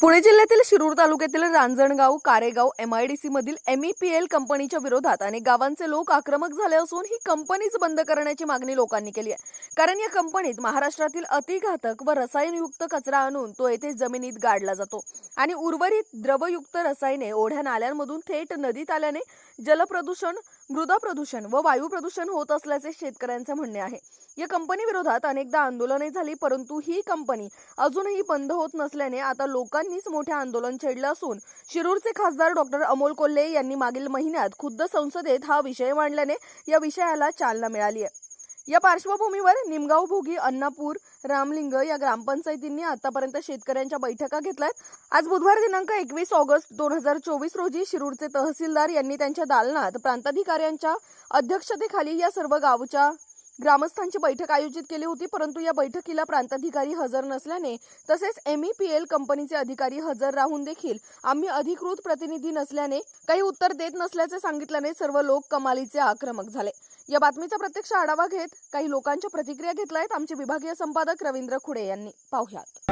पुणे जिल्ह्यातील शिरूर तालुक्यातील रांजणगाव कारेगाव एमआयडीसी मधील एमईपीएल कंपनीच्या विरोधात अनेक गावांचे लोक आक्रमक झाले असून ही कंपनीच बंद करण्याची मागणी लोकांनी केली आहे. कारण या कंपनीत महाराष्ट्रातील अतिघातक व रसायनयुक्त कचरा आणून तो येथे जमिनीत गाडला जातो आणि उर्वरित द्रवयुक्त रसायने ओढ्या नाल्यांमधून थेट नदीत आल्याने जलप्रदूषण मृदा प्रदूषण व वायू प्रदूषण होत असल्याचे शेतकऱ्यांचे म्हणणे आहे. या कंपनी विरोधात अनेकदा आंदोलने झाली परंतु ही कंपनी अजूनही बंद होत नसल्याने आता लोकांनीच मोठे आंदोलन छेडलं असून शिरूरचे खासदार डॉक्टर अमोल कोल्हे यांनी मागील महिन्यात खुद्द संसदेत हा विषय मांडल्याने या विषयाला चालना मिळाली आहे. या पार्श्वभूमीवर निमगाव भोगी अन्नापूर रामलिंग या ग्रामपंचायतींनी आतापर्यंत शेतकऱ्यांच्या बैठका घेतल्यात. आज बुधवार दिनांक एकवीस ऑगस्ट दोन हजार चोवीस रोजी शिरूरचे तहसीलदार यांनी त्यांच्या दालनात प्रांताधिकाऱ्यांच्या अध्यक्षतेखाली या सर्व गावच्या ग्रामस्थांची बैठक आयोजित केली होती. परंतु या बैठकीला प्रांताधिकारी हजर नसल्याने तसेच एमईपीएल कंपनीचे अधिकारी हजर राहून देखील आम्ही अधिकृत प्रतिनिधी नसल्याने काही उत्तर देत नसल्याचे सांगितल्याने सर्व लोक कमालीचे आक्रमक झाले. या बातमीचा प्रत्यक्ष आढावा घेत काही लोकांच्या प्रतिक्रिया घेतल्यात आमचे विभागीय संपादक रवींद्र खुडे यांनी. पाहुयात.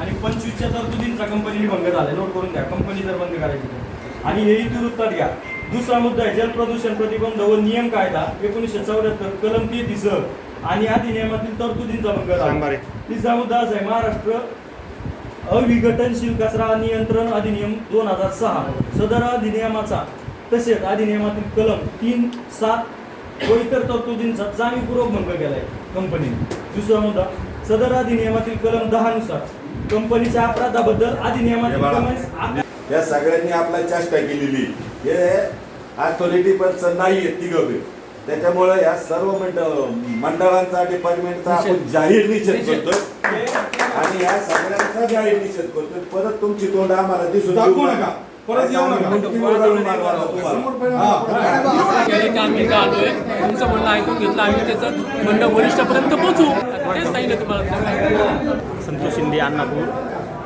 आणि पंचवीसच्या तरतुदींचा कंपनीने भंग झाला नोट करून घ्या. कंपनी जर बंद करायची. आणि हे इथून उत्तर घ्या. दुसरा मुद्दा आहे जलप्रदूषण प्रतिबंध व नियम कायदा एकोणीसशे चौऱ्याहत्तर कलम तेहतीस आणि अधिनियमातील तरतुदींचा भंग झाला. तिसरा मुद्दा असा आहे महाराष्ट्र अविघटनशील कचरा नियंत्रण अधिनियम दोन हजार सहा. सदर अधिनियमाचा तसेच अधिनियमातील कलम तीन सात व इतर तरतुदींचा जाणीवपूर्वक भंग केलाय कंपनीने दुसरा मुद्दा सदर अधिनियमातील कलम दहा नुसार कंपनीच्या अपराधाबद्दल अधिनियमातील. कलम या सगळ्यांनी आपला चेष्टा केलेली. हे अथॉरिटी पण नाही आहेत तिघं. त्याच्यामुळे या सर्व मंडळ मंडळांचा डिपार्टमेंटचा आपण जाहीर निषेध करतोय. आणि या सगळ्यांचा जाहीर निषेध करतोय. परत तुमची तोंड आम्हाला दिसून नका. परत येऊ नका. का? आलोय? तुमचं म्हणणं ऐकून घेतलं आम्ही त्याचं म्हणणं वरिष्ठापर्यंत पोहोचू. तेच सांगितलं तुम्हाला. संतोष शिंदे अण्णापूर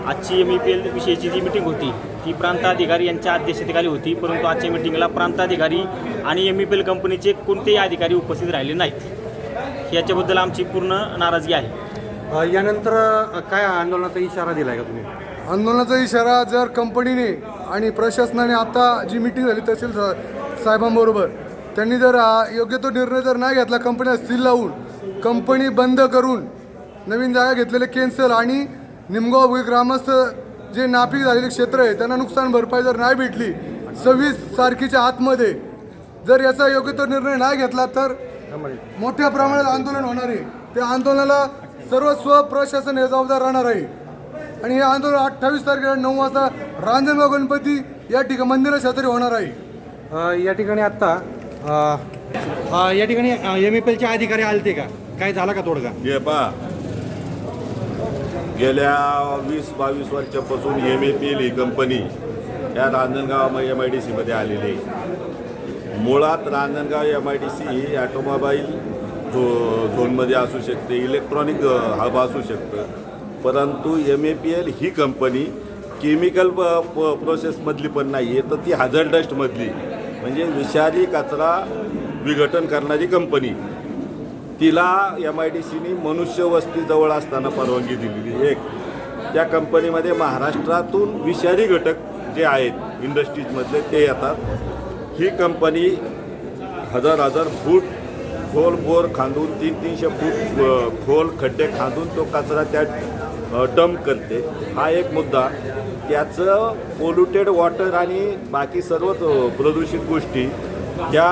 आजची एम ई पी एल विषयीची जी मिटिंग होती ती प्रांताधिकारी यांच्या अध्यक्षतेखाली होती परंतु आजच्या मिटिंगला प्रांताधिकारी आणि एम ई पी एल कंपनीचे कोणतेही अधिकारी उपस्थित राहिले नाहीत. याच्याबद्दल आमची पूर्ण नाराजगी आहे. अ, यानंतर काय आंदोलनाचा इशारा दिलाय का तुम्ही? आंदोलनाचा इशारा जर कंपनीने आणि प्रशासनाने आता जी मिटिंग झाली तहसील सा- साहेबांबरोबर त्यांनी जर योग्य तो निर्णय जर नाही घेतला कंपनीला सील लावून कंपनी बंद करून नवीन जागा घेतलेले कॅन्सल आणि निमगाव भुई ग्रामस्थ जे नापीक झालेले क्षेत्र आहे त्यांना नुकसान भरपाई जर नाही भेटली सव्वीस तारखेच्या आतमध्ये जर याचा योग्य तो निर्णय नाही घेतला तर मोठ्या प्रमाणात आंदोलन होणार आहे. त्या आंदोलनाला सर्व स्वप्रशासन हे जबाबदार राहणार आहे. आणि हे आंदोलन अठ्ठावीस तारखेला नऊ वाजता रांजणगाव गणपती या ठिकाणी मंदिरा शेजारी होणार आहे. या ठिकाणी आत्ता या ठिकाणी एम ई पी एलचे अधिकारी आलते का? काय झाला का तोडगा? हे पहा गेल्या वीस बावीस वर्षापासून एम ए पी एल ही कंपनी या रांजणगाव एम आय डी सीमध्ये आलेली आहे. मुळात Ranjangaon M I D C he automobile झो झोनमध्ये असू शकते इलेक्ट्रॉनिक हब असू शकतं. परंतु एम ए पी एल ही कंपनी केमिकल प प प्रोसेसमधली पण नाही आहे तर ती हजर डस्टमधली म्हणजे विषारी कचरा विघटन करणारी कंपनी तिला एम आय डी सीनी मनुष्यवस्तीजवळ असताना परवानगी दिलेली एक. त्या कंपनीमध्ये महाराष्ट्रातून विषारी घटक जे आहेत इंडस्ट्रीजमधले ते येतात. ही कंपनी हजार हजार फूट खोल बोर खांदून तीन तीनशे फूट खोल खड्डे खांदून तो कचरा त्यात डंप करते. हा एक मुद्दा. त्याचं पोल्युटेड वॉटर आणि बाकी सर्वच प्रदूषित गोष्टी त्या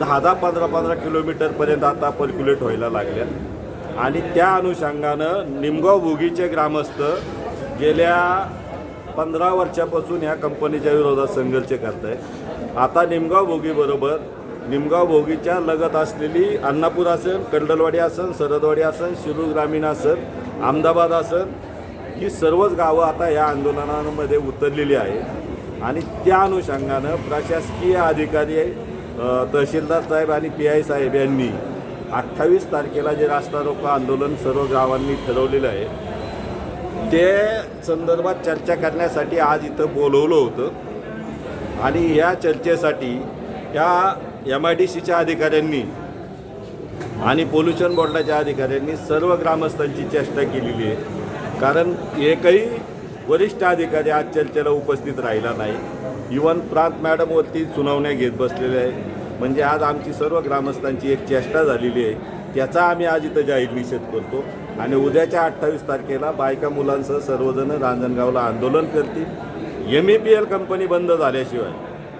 दहा दहा पंधरा पंधरा किलोमीटरपर्यंत आता पर्क्युलेट व्हायला लागल्या. आणि त्या अनुषंगानं निमगाव भोगीचे ग्रामस्थ गेल्या पंधरा वर्षापासून ह्या कंपनीच्या विरोधात संघर्ष करत आहे आता निमगाव भोगीबरोबर निमगाव भोगीच्या लगत असलेली अन्नापूर असेल कंडलवाडी असेल सरदवाडी असेल शिरूर ग्रामीण असेल अहमदाबाद असेल ही सर्वच गावं आता या आंदोलनामध्ये उतरलेली आहे. आणि त्या अनुषंगानं प्रशासकीय अधिकारी तहसीलदार साहेब आणि पी आय साहेब यांनी अठ्ठावीस तारखेला जे रास्ता रोको आंदोलन सर्व गावांनी ठरवलेलं आहे ते संदर्भात चर्चा करण्यासाठी आज इथं बोलवलं होतं. आणि या चर्चेसाठी या एम आय डी सीच्या अधिकाऱ्यांनी आणि पोल्युशन बोर्डाच्या अधिकाऱ्यांनी सर्व ग्रामस्थांची चेष्टा केलेली आहे. कारण एकही वरिष्ठ अधिकारी आज चर्चेला उपस्थित राहिला नाही. इवन प्रांत मॅडमवरती सुनावण्या घेत बसलेले आहे म्हणजे आज आमची सर्व ग्रामस्थांची एक चेष्टा झालेली आहे. त्याचा आम्ही आज इथं जाहीर निषेध करतो. आणि उद्याच्या अठ्ठावीस तारखेला बायका मुलांसह सर्वजण रांजणगावला आंदोलन करतील. M E P L company बंद झाल्याशिवाय.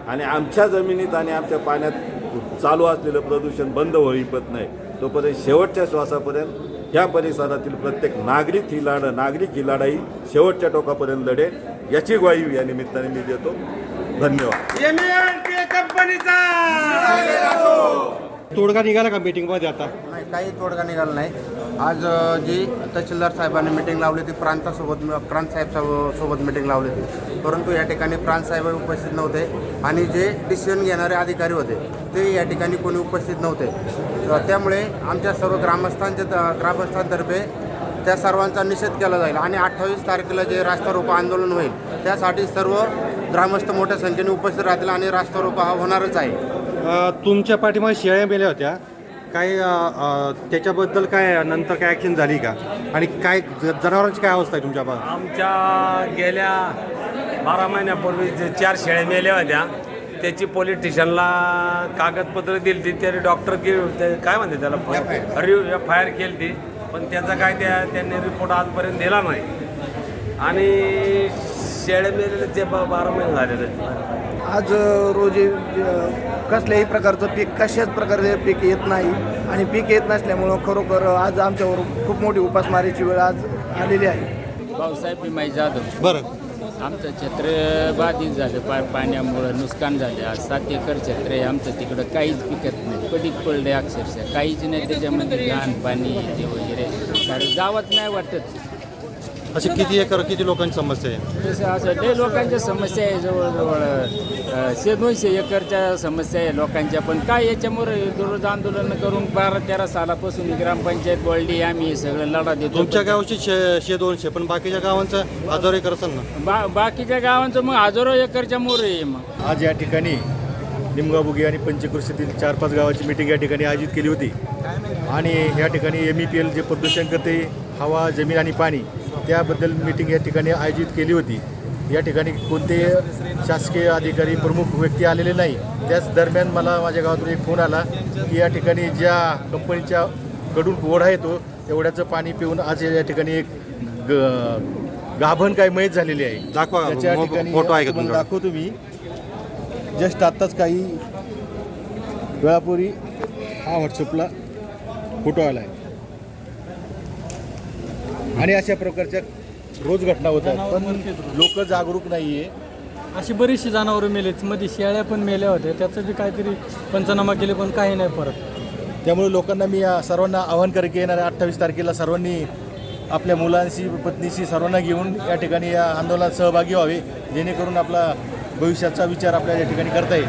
आणि आमच्या जमिनीत आणि आमच्या पाण्यात चालू असलेलं प्रदूषण बंद होईपत नाही. तोपर्यंत शेवटच्या श्वासापर्यंत या परिसरातील प्रत्येक नागरिक ही लढा नागरिक ही लढाई शेवटच्या टोकापर्यंत लढेल याची ग्वाही या निमित्ताने मी देतो. धन्यवाद. तोडगा निघाला का मीटिंगमध्ये आता? नाही काही तोडगा निघाला नाही. आज जी तहसीलदार साहेबांनी मिटिंग लावली होती प्रांतासोबत प्रांत साहेब सोबत मिटिंग लावली होती. परंतु या ठिकाणी प्रांत साहेब उपस्थित नव्हते आणि जे डिसिजन घेणारे अधिकारी होते ते या ठिकाणी कोणी उपस्थित नव्हते. त्यामुळे आमच्या सर्व ग्रामस्थांच्या त- ग्रामस्थांतर्फे त्या सर्वांचा निषेध केला जाईल आणि अठ्ठावीस तारखेला जे रास्ता रोको आंदोलन होईल त्यासाठी सर्व ग्रामस्थ मोठ्या संख्येने उपस्थित राहतील आणि रास्ता रोको हा होणारच आहे. तुमच्या पाठीमागे शेळ्या मेल्या होत्या. काय त्याच्याबद्दल काय नंतर काय ॲक्शन झाली का? आणि काय ज- जनावरांची काय अवस्था आहे तुमच्या आमच्या गेल्या बारा महिन्यापूर्वी जे चार शेळ्या मेल्या होत्या त्याची पोलीस स्टेशनला कागदपत्र दिली ती तरी डॉक्टर गे ते काय म्हणते त्याला? रिव एफ आय आर केली ती पण त्याचा काय त्या त्यांनी रिपोर्ट आजपर्यंत दिला नाही. आणि शेळ्या मेलेले ते ब- बारा महिने झालेले आहेत. आज रोजी कसल्याही प्रकारचं पीक कशाच प्रकारचे पीक येत नाही. आणि पीक येत नसल्यामुळं खरोखर आज आमच्यावर खूप मोठी उपासमारीची वेळ आज आलेली आहे. भाऊसाहेब भीमाई जाधव. बरं. आमचं क्षेत्र बाधित झालं पा पाण्यामुळं नुकसान झालं. आज सात एकर क्षेत्र आहे आमचं तिकडं काहीच पिकत नाही. पडीक पडले अक्षरशः. काहीच नाही त्याच्यामध्ये घाण पाणी ते वगैरे. कारण गावात नाही वाटत. असे किती एकर किती लोकांची समस्या आहे? जसं असं लय लोकांच्या समस्या आहे जवळजवळ शे दोनशे एकरच्या समस्या आहे लोकांच्या. पण काय याच्यामुळे दररोज आंदोलन करून बारा तेरा सालापासून ग्रामपंचायत बोलली आम्ही हे सगळं लढा देतो. तुमच्या गावची शे शे दोनशे पण बाकीच्या गावांचं हजार एकर असेल ना? बा बाकीच्या गावांचं मग हजारो एकरच्या मोर आहे मग. आज या ठिकाणी निमगाव बुगी आणि पंचकृषीतील चार पाच गावाची मिटिंग या ठिकाणी आयोजित केली होती. आणि या ठिकाणी M E P L J प्रदूषण करते हवा जमीन आणि पाणी त्याबद्दल मिटिंग या ठिकाणी आयोजित केली होती. या ठिकाणी कोणतेही शासकीय अधिकारी प्रमुख व्यक्ती आलेले नाही त्याच दरम्यान मला माझ्या गावातून एक फोन आला की या ठिकाणी ज्या कंपनीच्या कडून ओढा येतो तेवढ्याचं पाणी पिऊन आज या ठिकाणी एक ग गाभण काय मयत झालेली आहे. दाखवा त्याच्या ठिकाणी फोटो आहे का? दाखवतो मी. जस्ट आत्ताच काही वेळापूर्वी हा व्हॉट्सअपला फोटो आला आहे आणि अशा प्रकारच्या रोज घटना होतात पण लोक जागरूक नाही आहे अशी बरीचशी जनावरं मेलेत. मध्ये शेळ्या पण मेल्या होत्या. त्याचं बी काहीतरी पंचनामा केले पण काही नाही परत. त्यामुळे लोकांना मी या सर्वांना आवाहन करेन की येणाऱ्या अठ्ठावीस तारखेला सर्वांनी आपल्या मुलांशी पत्नीशी सर्वांना घेऊन या ठिकाणी या आंदोलनात सहभागी व्हावे जेणेकरून आपला भविष्याचा विचार आपल्याला या ठिकाणी करता येईल.